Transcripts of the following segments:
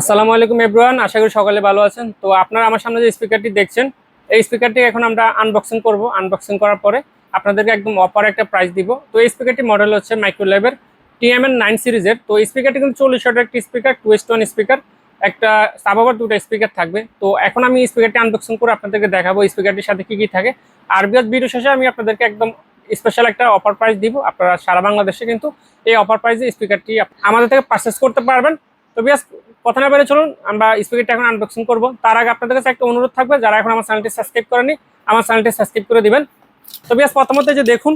আসসালামু আলাইকুম এভরিওয়ান, আশা করি সকালে ভালো আছেন। তো আপনারা আমার সামনে যে স্পিকারটি দেখছেন, এই স্পিকারটি এখন আমরা আনবক্সিং করব। আনবক্সিং করার পরে আপনাদেরকে একদম অপার একটা প্রাইস দিব। তো এই স্পিকারটি মডেল হচ্ছে মাইক্রোলেভের টিএমএন নাইন সিরিজের তো এই স্পিকারটি কিন্তু চল্লিশ ওয়াটের একটি speaker two S one speaker একটা সাবাবার দুটো স্পিকার থাকবে। তো এখন আমি স্পিকারটি আনবক্সিং করে আপনাদেরকে দেখাবো স্পিকারটির সাথে কি কি থাকে। আর বিয়াস ভিডিও শেষে আমি আপনাদেরকে একদম স্পেশাল একটা অফার প্রাইস দিব। আপনারা সারা বাংলাদেশে কিন্তু এই অফার প্রাইসে স্পিকারটি আমাদের থেকে পারচেস করতে পারবেন। তো বিয়াস কথা না বেড়ে চলুন, আমরা স্পিকারটা এখন আনবক্সিং করব। তার আগে আপনাদের কাছে একটা অনুরোধ থাকবে, যারা এখন আমার চ্যানেলটি সাবস্ক্রাইব করেনি আমার চ্যানেলটি সাবস্ক্রাইব করে দিবেন। তো বিয়াস, প্রথমত যে দেখুন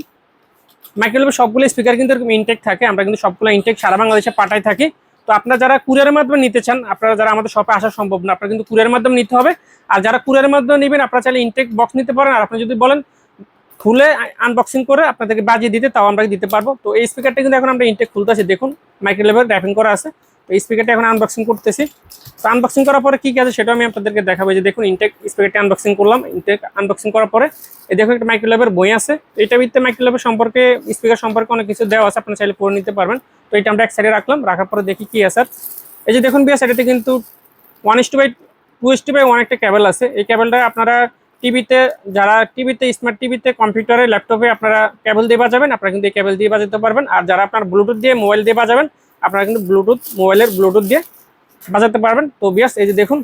মাইক্রোলেভের সবগুলো স্পিকার কিন্তু এরকম ইনটেক থাকে, আমরা কিন্তু সবগুলো ইনটেক সারা বাংলাদেশে পাঠাই থাকি। তো আপনারা যারা কুরিয়ারের মাধ্যমে নিতে চান, আপনারা যারা আমাদের শপে আসা সম্ভব না, আপনারা কিন্তু কুরিয়ারের মাধ্যমে নিতে হবে। আর যারা কুরিয়ারের মাধ্যমে নেবেন, আপনারা চাইলে ইনটেক বক্স নিতে পারেন। আর আপনি যদি বলেন, খুলে আনবক্সিং করে আপনাদেরকে বাজিয়ে দিতে, তাও আমরা দিতে পারব। তো এই স্পিকারটা কিন্তু এখন আমরা ইনটেক খুলতেছি দেখুন মাইক্রোলেভের র্যাপিং করা আছে। তো এই স্পিকারটা এখন আনবক্সিং করতেছি। তো আনবক্সিং করার পরে কি কি আছে সেটা আমি আপনাদেরকে দেখাবো। যে দেখুন ইনটেক স্পিকারটি আনবক্সিং করলাম। ইনটেক আনবক্সিং করার পরে এই দেখুন একটা মাইক্রোলেভের বই আছে। এইটা ভিত্তিতে মাইক্রোলেভের সম্পর্কে স্পিকার সম্পর্কে অনেক কিছু দেওয়া আছে। আপনারা চাইলে পড়ে নিতে পারবেন। তো এটা আমরা এক সাইডে রাখলাম। রাখার পরে দেখি কি আছে। এই যে দেখুন বিয়াস এটাতে কিন্তু one is two by two is two by one একটা ক্যাবেল আছে। এই ক্যাবেলটা আপনারা টিভিতে, যারা টিভিতে স্মার্ট টিভিতে কম্পিউটারে ল্যাপটপে আপনারা কেবল দিয়ে বাজাবেন, আপনারা কিন্তু এই কেবল দিয়ে বাজাতে পারবেন। আর যারা আপনার ব্লুটুথ দিয়ে মোবাইল দিয়ে বাজাবেন আপনারা কিন্তু ব্লুটুথ মোবাইলের ব্লুটুথ দিয়ে বাজাতে পারবেন। তো বিয়াস, এই যে দেখুন,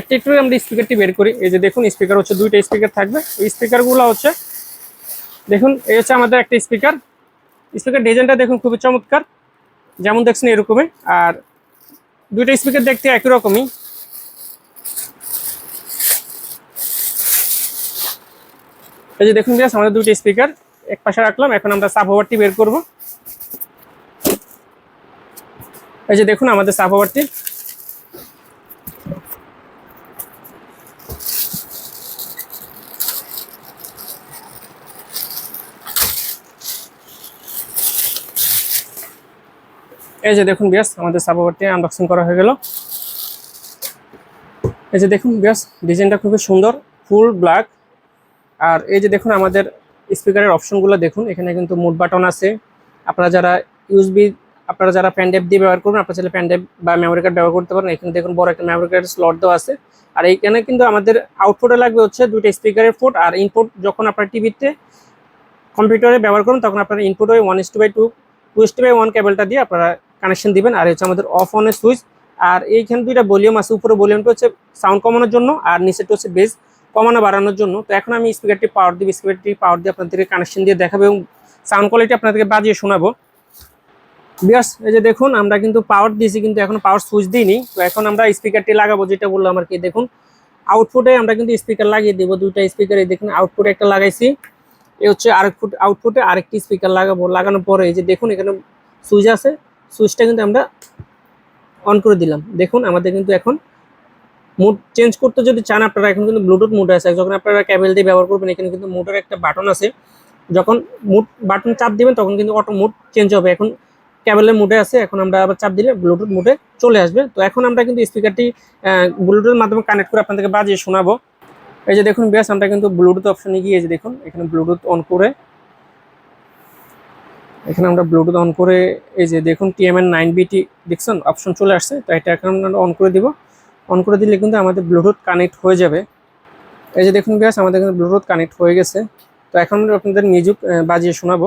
একটা একটু আমরা স্পিকারটি বের করি। এই যে দেখুন স্পিকার হচ্ছে দুইটা স্পিকার থাকবে। এই স্পিকারগুলো হচ্ছে, দেখুন, এই হচ্ছে আমাদের একটা স্পিকার স্পিকার ডিজাইনটা দেখুন, খুবই চমৎকার। যেমন দেখছেন এরকমই। আর দুইটা স্পিকার দেখতে একই রকমই। এই যে দেখুন বিয়াস, আমাদের দুইটা স্পিকার এক পাশে রাখলাম, এখন আমরা সাব ওভারটি বের করব। এই যে দেখুন আমাদের সাব ওভারটি। এই যে দেখুন বিয়াস, আমাদের সাব ওভারটি আনবক্সিং করা হয়ে গেল। এই যে দেখুন বিয়াস, ডিজাইনটা খুবই সুন্দর, ফুল ব্ল্যাক আর এই যে দেখুন আমাদের স্পিকারের অপশনগুলো দেখুন, এখানে কিন্তু মুড বাটন আছে। আপনারা যারা ইউজবি আপনারা যারা প্যান্ডেপ দিয়ে ব্যবহার করবেন, আপনারা চাইলে প্যান্ডেপ বা মেমোরি কার্ড ব্যবহার করতে পারেন। এখানে দেখুন বড় একটা মেমোরি কার্ডের স্লট দেওয়া আছে। আর এইখানে কিন্তু আমাদের আউটপুটে লাগবে হচ্ছে দুইটা স্পিকারের ফুট আর ইনপুট যখন আপনার টিভিতে কম্পিউটারে ব্যবহার করুন তখন আপনারা ইনপুট ওই one is by two two two by one কেবলটা দিয়ে আপনারা কানেকশন দিবেন। আর হচ্ছে আমাদের অফ অনের সুইচ আর এইখানে দুইটা ভলিউম আছে। উপরে ভলিউমটা হচ্ছে সাউন্ড কমানোর জন্য, আর নিচেটা হচ্ছে বেস কমানো বাড়ানোর জন্য। তো এখন আমি স্পিকারটি পাওয়ার দিব। স্পিকারটি পাওয়ার দিয়ে আপনাদেরকে কানেকশন দিয়ে দেখাবো এবং সাউন্ড কোয়ালিটি আপনাদেরকে বাজিয়ে শোনাবো। বিয়াস এই যে দেখুন, আমরা কিন্তু পাওয়ার দিয়েছি, কিন্তু এখন পাওয়ার সুইচ দিইনি। তো এখন আমরা স্পিকারটি লাগাবো, যেটা বললাম আর কি, দেখুন। আউটপুটে আমরা কিন্তু স্পিকার লাগিয়ে দেবো, দুইটা স্পিকার এই দেখুন আউটপুটে একটা লাগাইছি। এই হচ্ছে আরেক ফুট আউটপুটে আরেকটি স্পিকার লাগাবো। লাগানোর পরে এই যে দেখুন, এখানে সুইচ আছে। সুইচটা কিন্তু আমরা অন করে দিলাম। দেখুন, আমাদের কিন্তু এখন মুড চেঞ্জ করতে যদি চান, আপনারা এখন কিন্তু ব্লুটুথ মুড আছে। যখন আপনারা ক্যাবেল দিয়ে ব্যবহার করবেন, এখানে কিন্তু মুডের একটা বাটন আছে। যখন মুড বাটন চাপ দিবেন, তখন কিন্তু অটো মুড চেঞ্জ হবে। এখন ক্যাবেলের মুডে আছে, এখন আমরা আবার চাপ দিলে ব্লুটুথ মুডে চলে আসবে। তো এখন আমরা কিন্তু স্পিকারটি ব্লুটুথের মাধ্যমে কানেক্ট করে আপনাদেরকে বাজিয়ে শোনাবো। এই যে দেখুন বেশ আমরা কিন্তু ব্লুটুথ অপশনে গিয়ে যে দেখুন, এখানে ব্লুটুথ অন করে, এখানে আমরা ব্লুটুথ অন করে এই যে দেখুন টিএমএন নাইন বিটি দেখছেন? অপশন চলে আসছে, তো এটা এখন আমরা অন করে দিব। অন করে দিলে কিন্তু আমাদের ব্লুটুথ কানেক্ট হয়ে যাবে। এই যে দেখুন গ্যাস আমাদের কিন্তু ব্লুটুথ কানেক্ট হয়ে গেছে। তো এখন আপনাদের মিউজিক বাজিয়ে শোনাবো।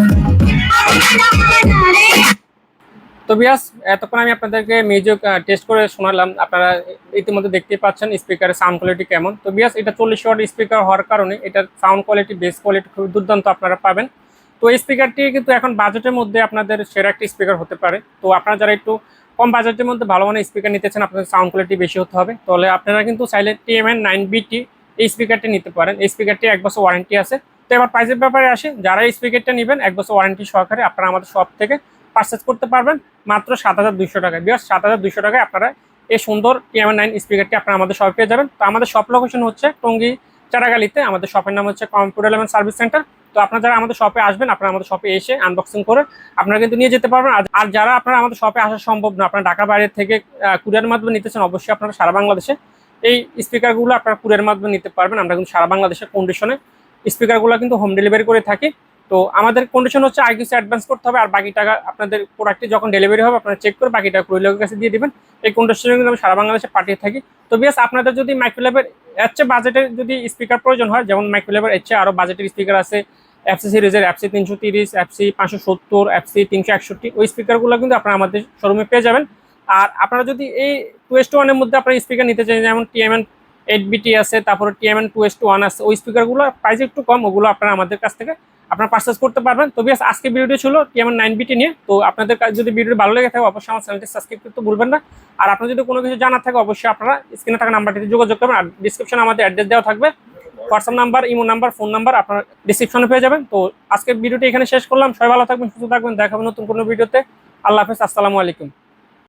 তো বিয়াস এতক্ষণ আমি আপনাদেরকে মিউজিক টেস্ট করে শোনালাম। আপনারা ইতিমধ্যে দেখতেই পাচ্ছেন স্পিকারের সাউন্ড কোয়ালিটি কেমন। তো বিয়াস এটা চল্লিশ ওয়াট স্পিকার হওয়ার কারণে এটার সাউন্ড কোয়ালিটি বেস কোয়ালিটি খুব দুর্দান্ত আপনারা পাবেন। তো এই স্পিকারটি কিন্তু এখন বাজেটের মধ্যে আপনাদের সেরা একটি স্পিকার হতে পারে। তো আপনারা যারা একটু কম বাজেটের মধ্যে ভালো মানের স্পিকার নিতে চান, আপনাদের সাউন্ড কোয়ালিটি বেশি হতে হবে। তাহলে আপনারা কিন্তু চাইলে টিএমএন নাইন বিটি এই স্পিকারটি নিতে পারেন। এই স্পিকারটি এক বছর ওয়ারেন্টি আছে। তো এবার প্রাইসের ব্যাপারে আসে। যারা এই স্পিকারটা নেবেন, এক বছর ওয়ারেন্টি সহকারে আপনারা আমাদের শপ থেকে পারচেস করতে পারবেন। মাত্র সাত হাজার দুইশো টাকায় বিয়ার সাত হাজার দুইশো টাকায় আপনারা এই সুন্দর টিএমএন নাইন স্পিকারটি আপনারা আমাদের শপে পেয়ে যাবেন। তো আমাদের শপ লোকেশন হচ্ছে টঙ্গী চারাগালিতে। আমাদের শপের নাম হচ্ছে কম্পিউটার ইলেভেন সার্ভিস সেন্টার তো আপনারা যারা আমাদের শপে আসবেন, আপনারা আমাদের শপে এসে আনবক্সিং করে আপনারা কিন্তু নিয়ে যেতে পারবেন। আর- আর যারা আপনারা আমাদের শপে আসা সম্ভব না, আপনারা ঢাকা বাইরে থেকে কুরিয়ার মাধ্যমে নিতেছেন অবশ্যই আপনারা সারা বাংলাদেশে এই স্পিকারগুলো আপনারা কুরিয়ার মাধ্যমে নিতে পারবেন। আমরা কিন্তু সারা বাংলাদেশের কন্ডিশনে স্পিকারগুলো কিন্তু হোম ডেলিভারি করে থাকি। তো আমাদের কন্ডিশন হচ্ছে আগে কিছু অ্যাডভান্স করতে হবে আর বাকি টাকা আপনাদের প্রোডাক্টে যখন ডেলিভারি হবে, আপনারা চেক করে বাকি টাকা কুরিয়ারের কাছে দিয়ে দিবেন। এই কন্ডিশনে কিন্তু আমি সারা বাংলাদেশে পাঠিয়ে থাকি। তো বিয়াস, আপনাদের যদি মাইক্রোলেভের এর বাজেটের যদি স্পিকার প্রয়োজন হয়, যেমন মাইক্রোলেভের এর আরও বাজেটের স্পিকার আছে এফসি সিরিজের এফসি তিনশো তিরিশ এফসি পাঁচশো সত্তর এফসি তিনশো একষট্টি, ওই স্পিকারগুলো কিন্তু আপনারা আমাদের শোরুমে পেয়ে যাবেন। আর আপনারা যদি এই টু এস টু ওয়ানের মধ্যে আপনারা স্পিকার নিতে চান, যেমন টিএমএন এইট বিটি আছে, তারপরে TMN two S two one আছে, ওই স্পিকারগুলো প্রাইস একটু কম, ওগুলো আপনারা আমাদের কাছ থেকে আপনারা পারচেস করতে পারবেন। তো বিয়াস, আজকে ভিডিওটি ছিল টিএমএন নাইন বিটি নিয়ে, তো আপনাদের কাছে যদি ভিডিওটি ভালো লেগে থাকে, অবশ্যই আমার চ্যানেলটি সাবস্ক্রাইব করতে ভুলবেন না। আর আপনার যদি কোনো কিছু জানার থাকে, অবশ্যই আপনারা স্ক্রিনে থাকা নাম্বারটিতে যোগাযোগ করবেন, আর ডিসক্রিপশনে আমাদের অ্যাড্রেস দেওয়া থাকবে। WhatsApp number imo number phone number আপনার ডিসক্রিপশনে পেয়ে যাবেন। তো আজকের ভিডিওটি এখানে শেষ করলাম। সবাই ভালো থাকবেন, সুস্থ থাকবেন। দেখাবেন নতুন কোনো ভিডিওতে আল্লাহ হাফেজ, আসসালামু আলাইকুম।